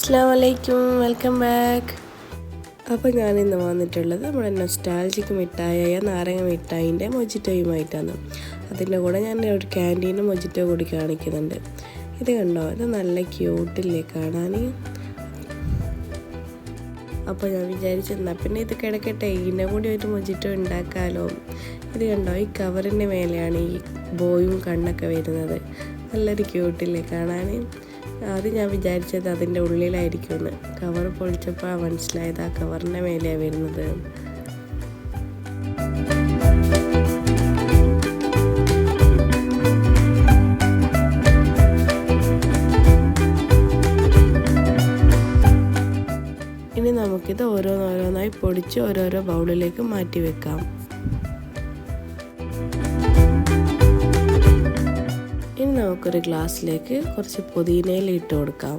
അസ്സാം വലൈക്കും welcome back. അപ്പോൾ ഞാനിന്ന് വന്നിട്ടുള്ളത് നമ്മുടെ നൊസ്റ്റാൾജിക് മിഠായിയായ നാരങ്ങ മിഠായിന്റെ മൊജിറ്റോയുമായിട്ടാണ്. അതിന്റെ കൂടെ ഞാൻ ഒരു ക്യാന്റീനും മൊജിറ്റോ കൂടി കാണിക്കുന്നുണ്ട്. ഇത് കണ്ടോ? ഇത് നല്ല ക്യൂട്ടില്ലേ കാണാൻ? അപ്പോൾ ഞാൻ വിചാരിച്ചു എന്നാൽ പിന്നെ ഇത് കിടക്കട്ടെ ഇതിന്റെ കൂടി ഒരു മൊജിറ്റോ ഉണ്ടാക്കാമല്ലോ ഇത് കണ്ടോ? ഈ കവറിന്റെ മേലെയാണ് ഈ ബോയും കണ്ണൊക്കെ വരുന്നത്. നല്ലൊരു ക്യൂട്ടില്ലേ കാണാൻ? ആദ്യം ഞാൻ വിചാരിച്ചത് അതിന്റെ ഉള്ളിലായിരിക്കുമെന്ന്. കവർ പൊളിച്ചപ്പോൾ മനസ്സിലായത് ആ കവറിന്റെ മേലെയാണ് വരുന്നത്. ഇനി നമുക്കിത് ഓരോന്നോരോന്നായി പൊടിച്ച് ഓരോരോ ബൗളിലേക്ക് മാറ്റി വെക്കാം. നമുക്കൊരു ഗ്ലാസ്സിലേക്ക് കുറച്ച് പുതിനയിൽ ഇട്ട് കൊടുക്കാം.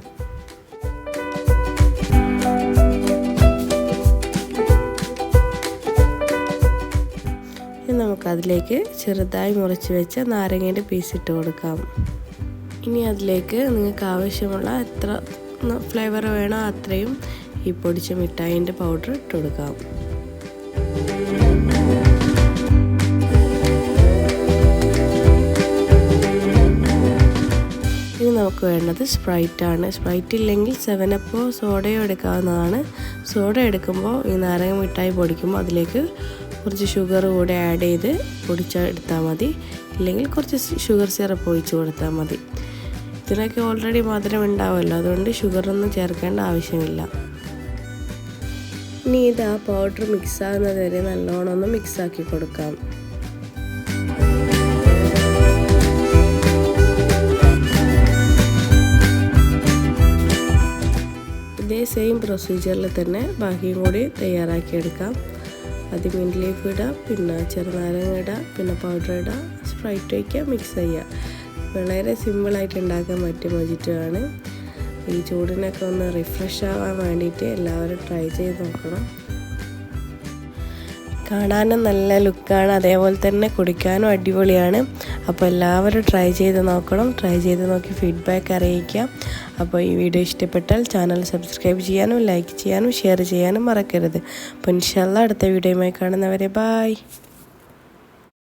ഇനി നമുക്കതിലേക്ക് ചെറുതായി മുറിച്ച് വെച്ച നാരങ്ങേന്റെ പീസ് ഇട്ട് കൊടുക്കാം. ഇനി അതിലേക്ക് നിങ്ങൾക്ക് ആവശ്യമുള്ള എത്ര ഫ്ലേവർ വേണോ അത്രയും ഈ പൊടിച്ച മിഠായിന്റെ പൗഡർ ഇട്ട് കൊടുക്കാം. നമുക്ക് വേണ്ടത് ആണ് സ്പ്രൈറ്റ് ഇല്ലെങ്കിൽ സെവനപ്പോ സോഡയോ എടുക്കാവുന്നതാണ്. സോഡ എടുക്കുമ്പോൾ ഈ നാരങ്ങ മിഠായി പൊടിക്കുമ്പോൾ അതിലേക്ക് കുറച്ച് ഷുഗർ കൂടെ ആഡ് ചെയ്ത് പൊടിച്ചെടുത്താൽ മതി. ഇല്ലെങ്കിൽ കുറച്ച് ഷുഗർ സിറപ്പ് ഒഴിച്ച് കൊടുത്താൽ മതി. ഇതിനൊക്കെ ഓൾറെഡി മധുരം ഉണ്ടാവുമല്ലോ. അതുകൊണ്ട് ഷുഗറൊന്നും ചേർക്കേണ്ട ആവശ്യമില്ല. ഇനി ഇത് ആ പൗഡർ മിക്സ് ആകുന്നത് വരെ നല്ലോണം ഒന്ന് മിക്സ് ആക്കി കൊടുക്കാം. സെയിം പ്രൊസീജിയറിൽ തന്നെ ബാക്കിയും കൂടി തയ്യാറാക്കിയെടുക്കാം. ആദ്യം മിന്റ് ലീഫ് ഇടാം പിന്നെ ചെറുനാരങ്ങ ഇടാം പിന്നെ പൗഡർ ഇടാം സ്പ്രൈറ്റ് വയ്ക്കുക മിക്സ് ചെയ്യുക. വളരെ സിമ്പിളായിട്ട് ഉണ്ടാക്കാൻ പറ്റിയ മൊജിറ്റോ ഈ ചൂടിനൊക്കെ ഒന്ന് റിഫ്രഷ് ആവാൻ വേണ്ടിയിട്ട് എല്ലാവരും ട്രൈ ചെയ്ത് നോക്കണം. കാണാനും നല്ല ലുക്കാണ്. അതേപോലെ തന്നെ കുടിക്കാനും അടിപൊളിയാണ്. അപ്പോൾ എല്ലാവരും ട്രൈ ചെയ്ത് നോക്കണം. ട്രൈ ചെയ്ത് നോക്കി ഫീഡ്ബാക്ക് അറിയിക്കാം. അപ്പോൾ ഈ വീഡിയോ ഇഷ്ടപ്പെട്ടാൽ ചാനൽ സബ്സ്ക്രൈബ് ചെയ്യാനും ലൈക്ക് ചെയ്യാനും ഷെയർ ചെയ്യാനും മറക്കരുത്. അപ്പോൾ ഇൻഷാല്ല അടുത്ത വീഡിയോയുമായി കാണുന്നവരെ ബായ്